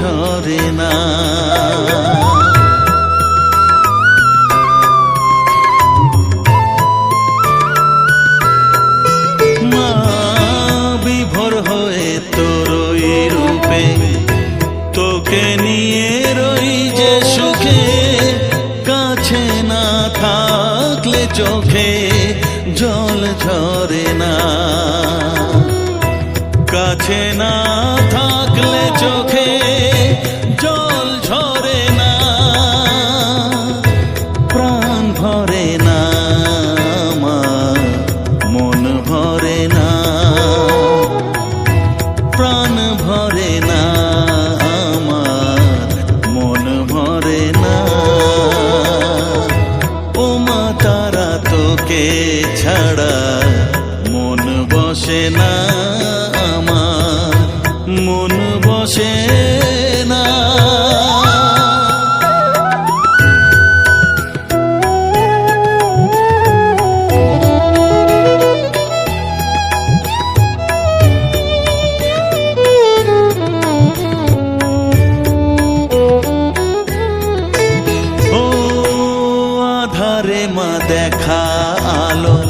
ঝরে না। তোকে রই যে সুখে, কাছে না থাকলে চোখে জল ঝরে না। কাছে না বসে না আমার মন বসে দেখা আলো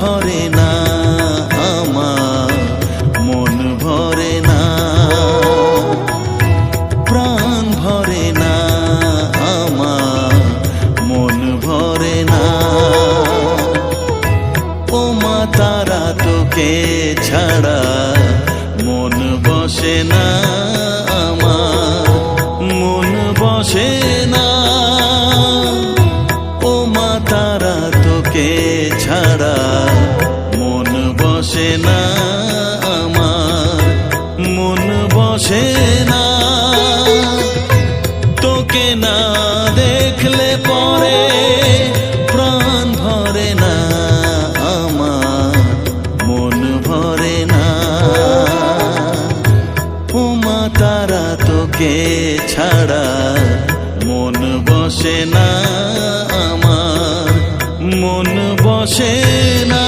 ভরে না আমার, মন ভরে না। প্রাণ ভরে না আমার, মন ভরে না। ও মা, তারা তোকে ছাড়া মন বসে না আমার, মন বসে না। ও মা, তারা তোকে ছাড়া মন বসে না আমার, মন বসে না। তোকে না দেখলে পরে প্রাণ ভরে না আমার, মন ভরে না। ও মা তারা তোকে ছাড়া মন বসে না আমার। মন বসে না।